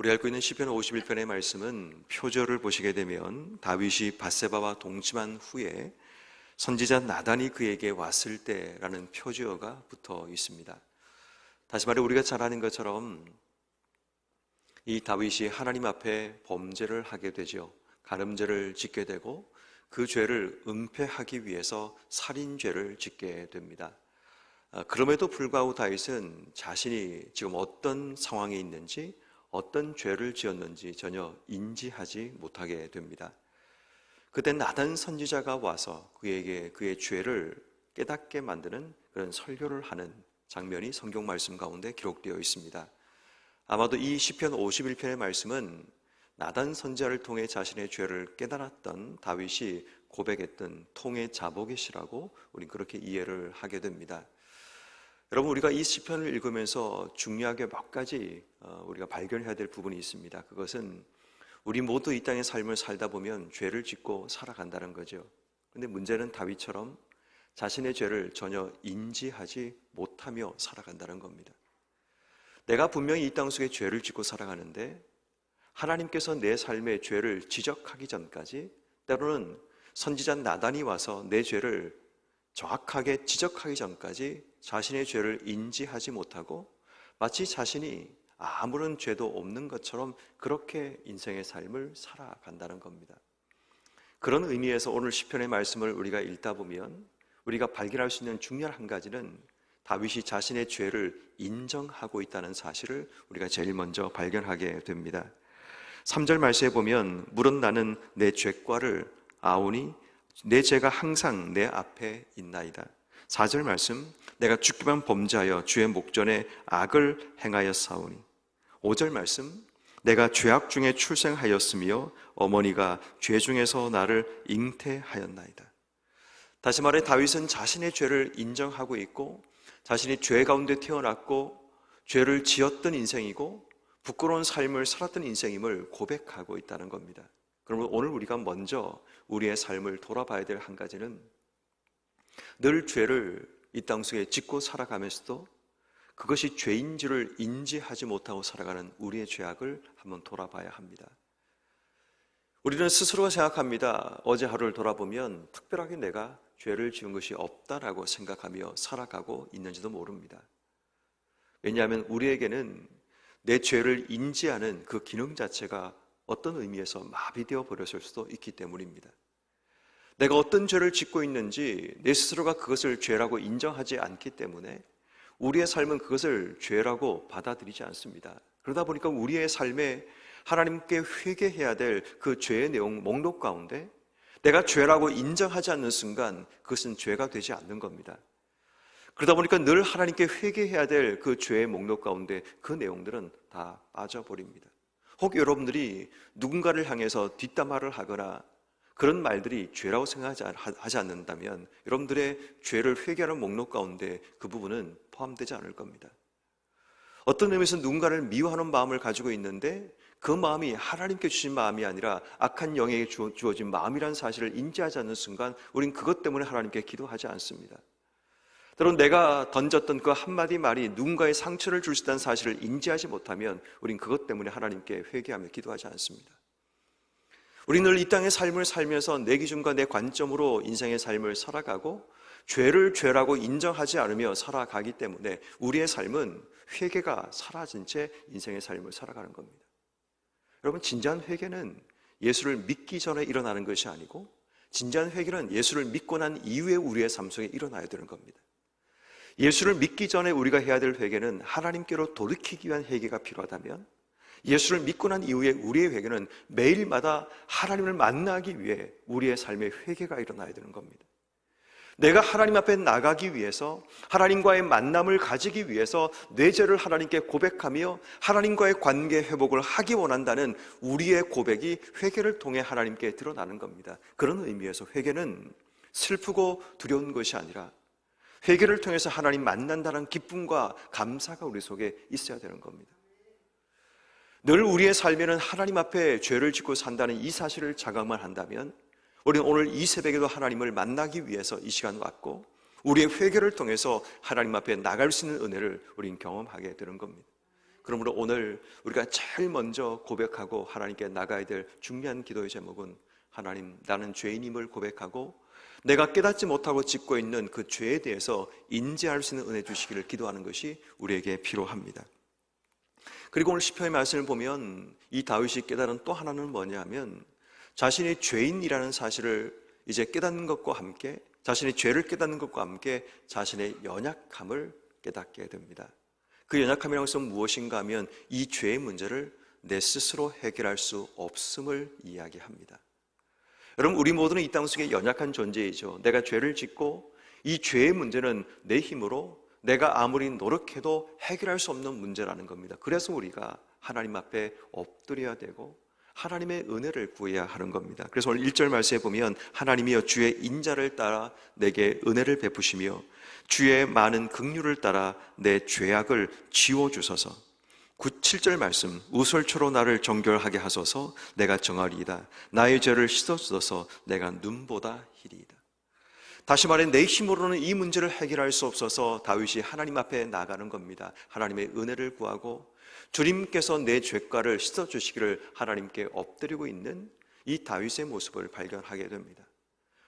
우리 알고 있는 시편 51편의 말씀은 표절을 보시게 되면 다윗이 바세바와 동침한 후에 선지자 나단이 그에게 왔을 때라는 표지어가 붙어 있습니다. 다시 말해 우리가 잘 아는 것처럼 이 다윗이 하나님 앞에 범죄를 하게 되죠. 가늠죄를 짓게 되고 그 죄를 은폐하기 위해서 살인죄를 짓게 됩니다. 아, 그럼에도 불구하고 다윗은 자신이 지금 어떤 상황에 있는지 어떤 죄를 지었는지 전혀 인지하지 못하게 됩니다. 그때 나단 선지자가 와서 그에게 그의 죄를 깨닫게 만드는 그런 설교를 하는 장면이 성경 말씀 가운데 기록되어 있습니다. 아마도 이 시편 51편의 말씀은 나단 선지자를 통해 자신의 죄를 깨달았던 다윗이 고백했던 통의 자복이시라고 우리 그렇게 이해를 하게 됩니다. 여러분 우리가 이 시편을 읽으면서 중요하게 몇 가지 어, 우리가 발견해야 될 부분이 있습니다. 그것은 우리 모두 이 땅의 삶을 살다 보면 죄를 짓고 살아간다는 거죠. 근데 문제는 다윗처럼 자신의 죄를 전혀 인지하지 못하며 살아간다는 겁니다. 내가 분명히 이 땅 속에 죄를 짓고 살아가는데 하나님께서 내 삶의 죄를 지적하기 전까지 때로는 선지자 나단이 와서 내 죄를 정확하게 지적하기 전까지 자신의 죄를 인지하지 못하고 마치 자신이 아무런 죄도 없는 것처럼 그렇게 인생의 삶을 살아간다는 겁니다. 그런 의미에서 오늘 시편의 말씀을 우리가 읽다 보면 우리가 발견할 수 있는 중요한 한 가지는 다윗이 자신의 죄를 인정하고 있다는 사실을 우리가 제일 먼저 발견하게 됩니다. 3절 말씀에 보면 물은 나는 내 죄과를 아오니 내 죄가 항상 내 앞에 있나이다. 4절 말씀 내가 죽기만 범죄하여 주의 목전에 악을 행하여 싸우니 5절 말씀 내가 죄악 중에 출생하였으며 어머니가 죄 중에서 나를 잉태하였나이다. 다시 말해 다윗은 자신의 죄를 인정하고 있고 자신이 죄 가운데 태어났고 죄를 지었던 인생이고 부끄러운 삶을 살았던 인생임을 고백하고 있다는 겁니다. 그러면 오늘 우리가 먼저 우리의 삶을 돌아봐야 될 한 가지는 늘 죄를 이 땅 속에 짓고 살아가면서도 그것이 죄인지를 인지하지 못하고 살아가는 우리의 죄악을 한번 돌아봐야 합니다. 우리는 스스로 생각합니다. 어제 하루를 돌아보면 특별하게 내가 죄를 지은 것이 없다라고 생각하며 살아가고 있는지도 모릅니다. 왜냐하면 우리에게는 내 죄를 인지하는 그 기능 자체가 어떤 의미에서 마비되어 버렸을 수도 있기 때문입니다. 내가 어떤 죄를 짓고 있는지 내 스스로가 그것을 죄라고 인정하지 않기 때문에 우리의 삶은 그것을 죄라고 받아들이지 않습니다. 그러다 보니까 우리의 삶에 하나님께 회개해야 될 그 죄의 내용 목록 가운데 내가 죄라고 인정하지 않는 순간 그것은 죄가 되지 않는 겁니다. 그러다 보니까 늘 하나님께 회개해야 될 그 죄의 목록 가운데 그 내용들은 다 빠져버립니다. 혹 여러분들이 누군가를 향해서 뒷담화를 하거나 그런 말들이 죄라고 생각하지 않는다면 여러분들의 죄를 회개하는 목록 가운데 그 부분은 포함되지 않을 겁니다. 어떤 의미에서 누군가를 미워하는 마음을 가지고 있는데 그 마음이 하나님께 주신 마음이 아니라 악한 영에게 주어진 마음이라는 사실을 인지하지 않는 순간 우린 그것 때문에 하나님께 기도하지 않습니다. 때론 내가 던졌던 그 한마디 말이 누군가의 상처를 줄 수 있다는 사실을 인지하지 못하면 우린 그것 때문에 하나님께 회개하며 기도하지 않습니다. 우리는 이 땅의 삶을 살면서 내 기준과 내 관점으로 인생의 삶을 살아가고 죄를 죄라고 인정하지 않으며 살아가기 때문에 우리의 삶은 회개가 사라진 채 인생의 삶을 살아가는 겁니다. 여러분, 진지한 회개는 예수를 믿기 전에 일어나는 것이 아니고 진지한 회개는 예수를 믿고 난 이후에 우리의 삶 속에 일어나야 되는 겁니다. 예수를 믿기 전에 우리가 해야 될 회개는 하나님께로 돌이키기 위한 회개가 필요하다면 예수를 믿고 난 이후에 우리의 회개는 매일마다 하나님을 만나기 위해 우리의 삶에 회개가 일어나야 되는 겁니다. 내가 하나님 앞에 나가기 위해서 하나님과의 만남을 가지기 위해서 내 죄를 하나님께 고백하며 하나님과의 관계 회복을 하기 원한다는 우리의 고백이 회개를 통해 하나님께 드러나는 겁니다. 그런 의미에서 회개는 슬프고 두려운 것이 아니라 회개를 통해서 하나님 만난다는 기쁨과 감사가 우리 속에 있어야 되는 겁니다. 늘 우리의 삶에는 하나님 앞에 죄를 짓고 산다는 이 사실을 자각만 한다면 우리는 오늘 이 새벽에도 하나님을 만나기 위해서 이 시간 왔고 우리의 회개를 통해서 하나님 앞에 나갈 수 있는 은혜를 우리는 경험하게 되는 겁니다. 그러므로 오늘 우리가 제일 먼저 고백하고 하나님께 나가야 될 중요한 기도의 제목은 하나님, 나는 죄인임을 고백하고 내가 깨닫지 못하고 짓고 있는 그 죄에 대해서 인지할 수 있는 은혜 주시기를 기도하는 것이 우리에게 필요합니다. 그리고 오늘 시편의 말씀을 보면 이 다윗이 깨달은 또 하나는 뭐냐면 자신이 죄인이라는 사실을 이제 깨닫는 것과 함께 자신의 죄를 깨닫는 것과 함께 자신의 연약함을 깨닫게 됩니다. 그 연약함이라는 것은 무엇인가 하면 이 죄의 문제를 내 스스로 해결할 수 없음을 이야기합니다. 여러분, 우리 모두는 이 땅 속에 연약한 존재이죠. 내가 죄를 짓고 이 죄의 문제는 내 힘으로 내가 아무리 노력해도 해결할 수 없는 문제라는 겁니다. 그래서 우리가 하나님 앞에 엎드려야 되고 하나님의 은혜를 구해야 하는 겁니다. 그래서 오늘 1절 말씀에 보면 하나님이여 주의 인자를 따라 내게 은혜를 베푸시며 주의 많은 긍휼을 따라 내 죄악을 지워 주소서. 9, 7절 말씀 우설초로 나를 정결하게 하소서 내가 정하리이다. 나의 죄를 씻어 주소서 내가 눈보다 희리이다. 다시 말해 내 힘으로는 이 문제를 해결할 수 없어서 다윗이 하나님 앞에 나가는 겁니다. 하나님의 은혜를 구하고 주님께서 내 죄가를 씻어 주시기를 하나님께 엎드리고 있는 이 다윗의 모습을 발견하게 됩니다.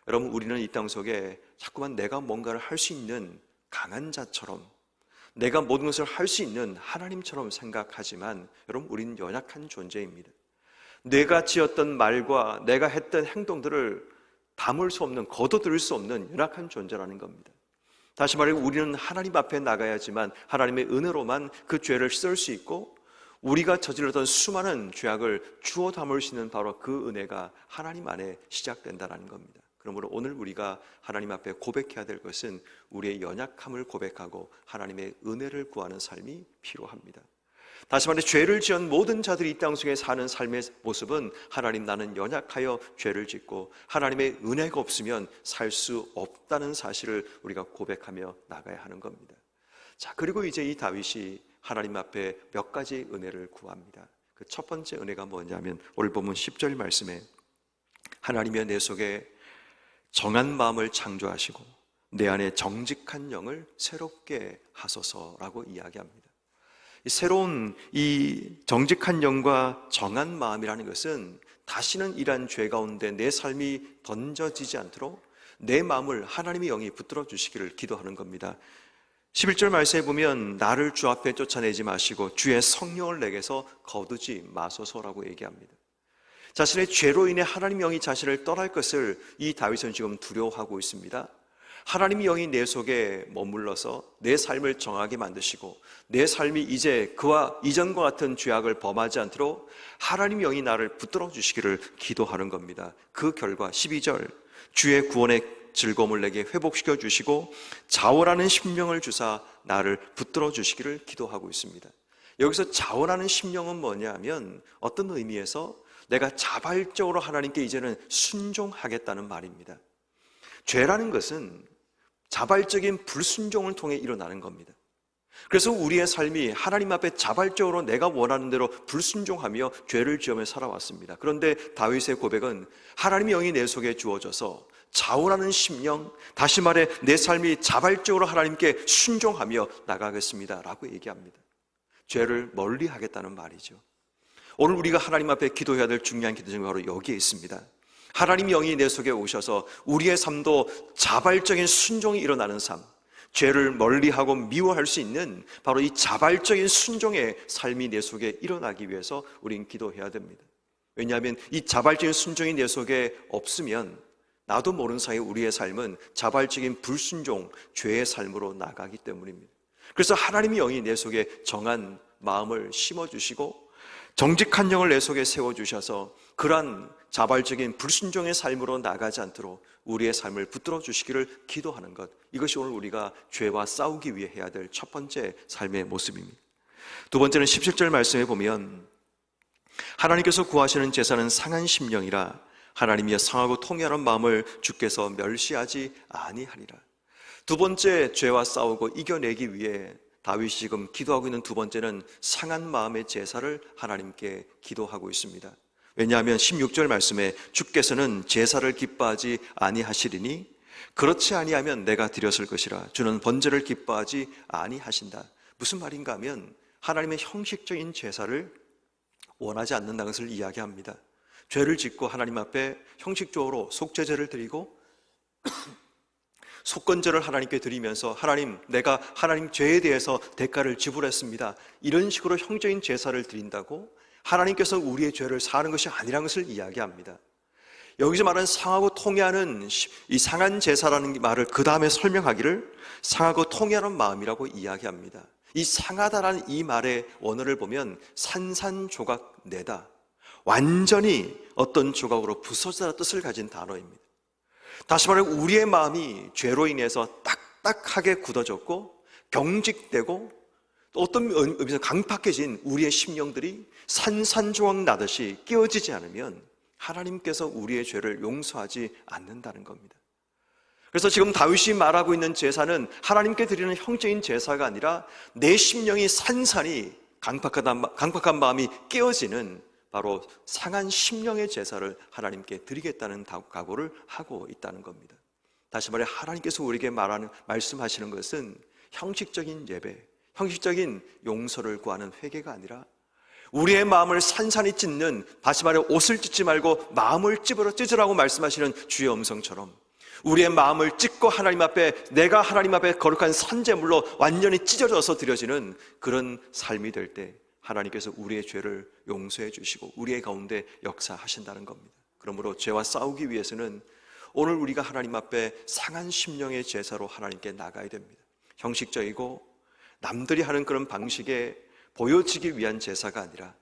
여러분 우리는 이 땅 속에 자꾸만 내가 뭔가를 할 수 있는 강한 자처럼 내가 모든 것을 할 수 있는 하나님처럼 생각하지만 여러분 우리는 연약한 존재입니다. 내가 지었던 말과 내가 했던 행동들을 담을 수 없는 거둬들일 수 없는 연약한 존재라는 겁니다. 다시 말해 우리는 하나님 앞에 나가야지만 하나님의 은혜로만 그 죄를 씻을 수 있고 우리가 저질렀던 수많은 죄악을 주워 담을 수 있는 바로 그 은혜가 하나님 안에 시작된다는 겁니다. 그러므로 오늘 우리가 하나님 앞에 고백해야 될 것은 우리의 연약함을 고백하고 하나님의 은혜를 구하는 삶이 필요합니다. 다시 말해 죄를 지은 모든 자들이 이 땅 속에 사는 삶의 모습은 하나님 나는 연약하여 죄를 짓고 하나님의 은혜가 없으면 살 수 없다는 사실을 우리가 고백하며 나가야 하는 겁니다. 자, 그리고 이제 이 다윗이 하나님 앞에 몇 가지 은혜를 구합니다. 그 첫 번째 은혜가 뭐냐면 오늘 보면 10절 말씀에 하나님의 내 속에 정한 마음을 창조하시고 내 안에 정직한 영을 새롭게 하소서라고 이야기합니다. 이 새로운 이 정직한 영과 정한 마음이라는 것은 다시는 이러한 죄 가운데 내 삶이 던져지지 않도록 내 마음을 하나님의 영이 붙들어 주시기를 기도하는 겁니다. 11절 말씀에 보면 나를 주 앞에 쫓아내지 마시고 주의 성령을 내게서 거두지 마소서라고 얘기합니다. 자신의 죄로 인해 하나님 영이 자신을 떠날 것을 이 다윗은 지금 두려워하고 있습니다. 하나님의 영이 내 속에 머물러서 내 삶을 정하게 만드시고 내 삶이 이제 그와 이전과 같은 죄악을 범하지 않도록 하나님의 영이 나를 붙들어 주시기를 기도하는 겁니다. 그 결과 12절 주의 구원의 즐거움을 내게 회복시켜 주시고 자원하는 심령을 주사 나를 붙들어 주시기를 기도하고 있습니다. 여기서 자원하는 심령은 뭐냐면 어떤 의미에서 내가 자발적으로 하나님께 이제는 순종하겠다는 말입니다. 죄라는 것은 자발적인 불순종을 통해 일어나는 겁니다. 그래서 우리의 삶이 하나님 앞에 자발적으로 내가 원하는 대로 불순종하며 죄를 지으며 살아왔습니다. 그런데 다윗의 고백은 하나님의 영이 내 속에 주어져서 자원하는 심령, 다시 말해 내 삶이 자발적으로 하나님께 순종하며 나가겠습니다. 라고 얘기합니다. 죄를 멀리 하겠다는 말이죠. 오늘 우리가 하나님 앞에 기도해야 될 중요한 기도 중에 바로 여기에 있습니다. 하나님 영이 내 속에 오셔서 우리의 삶도 자발적인 순종이 일어나는 삶, 죄를 멀리하고 미워할 수 있는 바로 이 자발적인 순종의 삶이 내 속에 일어나기 위해서 우리는 기도해야 됩니다. 왜냐하면 이 자발적인 순종이 내 속에 없으면 나도 모르는 사이 우리의 삶은 자발적인 불순종, 죄의 삶으로 나가기 때문입니다. 그래서 하나님의 영이 내 속에 정한 마음을 심어주시고 정직한 영을 내 속에 세워주셔서 그러한 자발적인 불순종의 삶으로 나가지 않도록 우리의 삶을 붙들어 주시기를 기도하는 것. 이것이 오늘 우리가 죄와 싸우기 위해 해야 될 첫 번째 삶의 모습입니다. 두 번째는 17절 말씀에 보면 하나님께서 구하시는 제사는 상한 심령이라 하나님이 상하고 통회하는 마음을 주께서 멸시하지 아니하리라. 두 번째 죄와 싸우고 이겨내기 위해 다윗이 지금 기도하고 있는 두 번째는 상한 마음의 제사를 하나님께 기도하고 있습니다. 왜냐하면 16절 말씀에 주께서는 제사를 기뻐하지 아니하시리니 그렇지 아니하면 내가 드렸을 것이라 주는 번제를 기뻐하지 아니하신다. 무슨 말인가 하면 하나님의 형식적인 제사를 원하지 않는다는 것을 이야기합니다. 죄를 짓고 하나님 앞에 형식적으로 속죄제를 드리고 속건제를 하나님께 드리면서 하나님 내가 하나님 죄에 대해서 대가를 지불했습니다. 이런 식으로 형적인 제사를 드린다고 하나님께서 우리의 죄를 사는 것이 아니라는 것을 이야기합니다. 여기서 말하는 상하고 통해하는 이 상한 제사라는 말을 그 다음에 설명하기를 상하고 통해하는 마음이라고 이야기합니다. 이 상하다라는 이 말의 원어를 보면 산산조각 내다. 완전히 어떤 조각으로 부서지다 뜻을 가진 단어입니다. 다시 말해 우리의 마음이 죄로 인해서 딱딱하게 굳어졌고 경직되고 또 어떤 의미에서 강팍해진 우리의 심령들이 산산조각 나듯이 끼어지지 않으면 하나님께서 우리의 죄를 용서하지 않는다는 겁니다. 그래서 지금 다윗이 말하고 있는 제사는 하나님께 드리는 형적인 제사가 아니라 내 심령이 산산이 강팍한, 강팍한 마음이 깨어지는 바로 상한 심령의 제사를 하나님께 드리겠다는 각오를 하고 있다는 겁니다. 다시 말해 하나님께서 우리에게 말하는 말씀하시는 것은 형식적인 예배, 형식적인 용서를 구하는 회개가 아니라 우리의 마음을 산산히 찢는 다시 말해 옷을 찢지 말고 마음을 찢으라 찢으라고 말씀하시는 주의 음성처럼 우리의 마음을 찢고 하나님 앞에 내가 하나님 앞에 거룩한 산재물로 완전히 찢어져서 드려지는 그런 삶이 될 때 하나님께서 우리의 죄를 용서해 주시고 우리의 가운데 역사하신다는 겁니다. 그러므로 죄와 싸우기 위해서는 오늘 우리가 하나님 앞에 상한 심령의 제사로 하나님께 나가야 됩니다. 형식적이고 남들이 하는 그런 방식에 보여지기 위한 제사가 아니라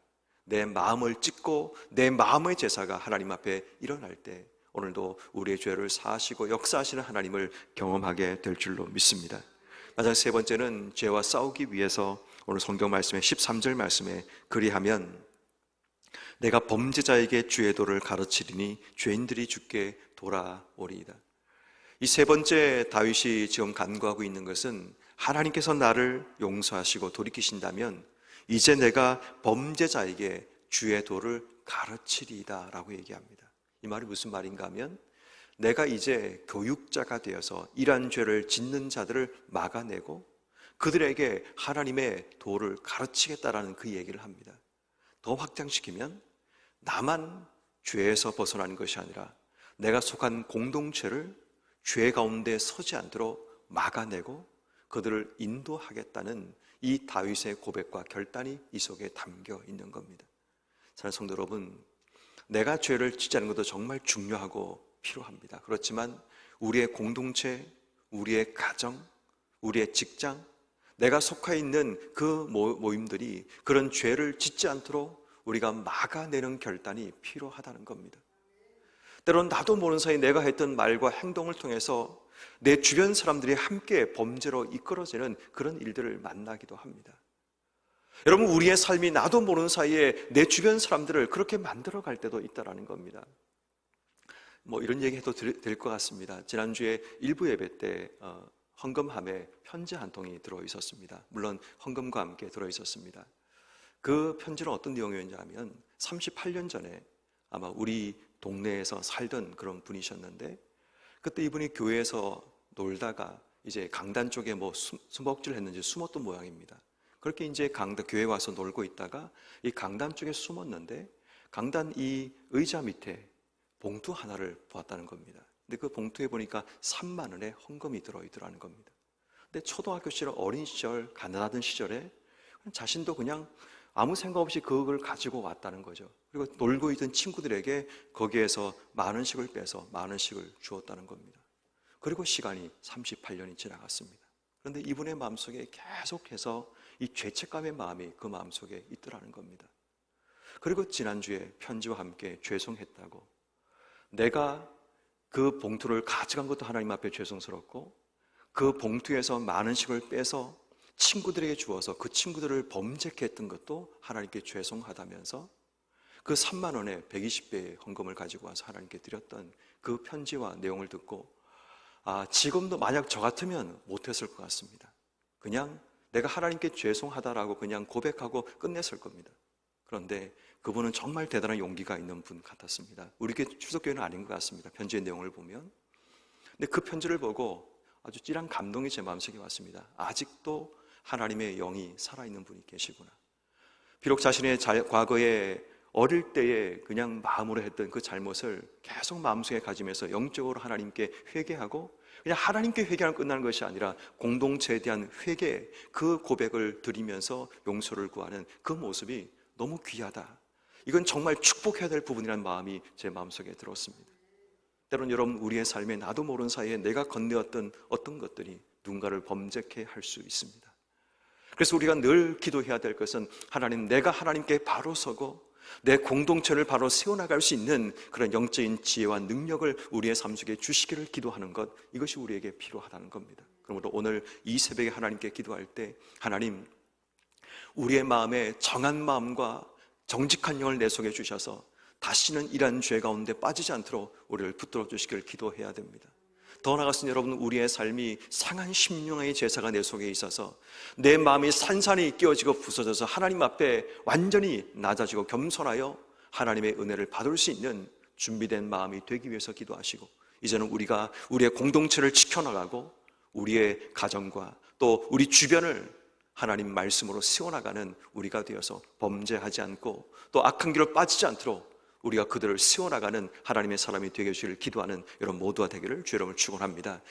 내 마음을 찢고 내 마음의 제사가 하나님 앞에 일어날 때 오늘도 우리의 죄를 사하시고 역사하시는 하나님을 경험하게 될 줄로 믿습니다. 마지막 세 번째는 죄와 싸우기 위해서 오늘 성경 말씀의 13절 말씀에 그리하면 내가 범죄자에게 주의 도를 가르치리니 죄인들이 죽게 돌아오리이다. 이 세 번째 다윗이 지금 간구하고 있는 것은 하나님께서 나를 용서하시고 돌이키신다면 이제 내가 범죄자에게 주의 도를 가르치리이다라고 얘기합니다. 이 말이 무슨 말인가 하면 내가 이제 교육자가 되어서 이러한 죄를 짓는 자들을 막아내고 그들에게 하나님의 도를 가르치겠다라는 그 얘기를 합니다. 더 확장시키면 나만 죄에서 벗어나는 것이 아니라 내가 속한 공동체를 죄 가운데 서지 않도록 막아내고 그들을 인도하겠다는 이 다윗의 고백과 결단이 이 속에 담겨 있는 겁니다. 사랑하는 성도 여러분, 내가 죄를 짓지 않는 것도 정말 중요하고 필요합니다. 그렇지만 우리의 공동체, 우리의 가정, 우리의 직장, 내가 속해 있는 그 모임들이 그런 죄를 짓지 않도록 우리가 막아내는 결단이 필요하다는 겁니다. 때론 나도 모르는 사이 내가 했던 말과 행동을 통해서 내 주변 사람들이 함께 범죄로 이끌어지는 그런 일들을 만나기도 합니다. 여러분, 우리의 삶이 나도 모르는 사이에 내 주변 사람들을 그렇게 만들어 갈 때도 있다라는 겁니다. 뭐 이런 얘기 해도 될 것 같습니다. 지난주에 일부 예배 때 어, 헌금함에 편지 한 통이 들어 있었습니다. 물론 헌금과 함께 들어 있었습니다. 그 편지는 어떤 내용이었냐면 38년 전에 아마 우리 동네에서 살던 그런 분이셨는데 그때 이분이 교회에서 놀다가 이제 강단 쪽에 뭐 수목질 했는지 숨었던 모양입니다. 그렇게 이제 강단 교회 와서 놀고 있다가 이 강단 쪽에 숨었는데 강단 이 의자 밑에 봉투 하나를 보았다는 겁니다. 근데 그 봉투에 보니까 3만 원의 헌금이 들어있더라는 겁니다. 근데 초등학교 시절 어린 시절 가난하던 시절에 자신도 그냥 아무 생각 없이 그걸 가지고 왔다는 거죠. 그리고 놀고 있던 친구들에게 거기에서 만 원씩을 빼서 만 원씩을 주었다는 겁니다. 그리고 시간이 38년이 지나갔습니다. 그런데 이분의 마음속에 계속해서 이 죄책감의 마음이 그 마음속에 있더라는 겁니다. 그리고 지난주에 편지와 함께 죄송했다고 내가 그 봉투를 가져간 것도 하나님 앞에 죄송스럽고 그 봉투에서 많은 식을 빼서 친구들에게 주어서 그 친구들을 범죄케 했던 것도 하나님께 죄송하다면서 그 3만 원에 120배의 헌금을 가지고 와서 하나님께 드렸던 그 편지와 내용을 듣고 아, 지금도 만약 저 같으면 못했을 것 같습니다. 그냥 내가 하나님께 죄송하다라고 그냥 고백하고 끝냈을 겁니다. 그런데 그분은 정말 대단한 용기가 있는 분 같았습니다. 우리 교 추석교회는 아닌 것 같습니다. 편지의 내용을 보면. 근데 그 편지를 보고 아주 찔한 감동이 제 마음속에 왔습니다. 아직도 하나님의 영이 살아있는 분이 계시구나. 비록 자신의 잘- 과거에 어릴 때에 그냥 마음으로 했던 그 잘못을 계속 마음속에 가지면서 영적으로 하나님께 회개하고 그냥 하나님께 회개하면 끝나는 것이 아니라 공동체에 대한 회개 그 고백을 드리면서 용서를 구하는 그 모습이 너무 귀하다. 이건 정말 축복해야 될 부분이라는 마음이 제 마음속에 들었습니다. 때론 여러분 우리의 삶에 나도 모르는 사이에 내가 건네었던 어떤 것들이 누군가를 범죄케 할 수 있습니다. 그래서 우리가 늘 기도해야 될 것은 하나님 내가 하나님께 바로 서고 내 공동체를 바로 세워나갈 수 있는 그런 영적인 지혜와 능력을 우리의 삶 속에 주시기를 기도하는 것 이것이 우리에게 필요하다는 겁니다. 그러므로 오늘 이 새벽에 하나님께 기도할 때 하나님 우리의 마음에 정한 마음과 정직한 영을 내 속에 주셔서 다시는 이러한 죄 가운데 빠지지 않도록 우리를 붙들어 주시기를 기도해야 됩니다. 더 나아가서는 여러분 우리의 삶이 상한 심령의 제사가 내 속에 있어서 내 마음이 산산이 끼어지고 부서져서 하나님 앞에 완전히 낮아지고 겸손하여 하나님의 은혜를 받을 수 있는 준비된 마음이 되기 위해서 기도하시고 이제는 우리가 우리의 공동체를 지켜나가고 우리의 가정과 또 우리 주변을 하나님 말씀으로 세워나가는 우리가 되어서 범죄하지 않고 또 악한 길로 빠지지 않도록 우리가 그들을 세워나가는 하나님의 사람이 되게 해주기를 기도하는 여러분 모두가 되기를 주 여러분을 축원합니다.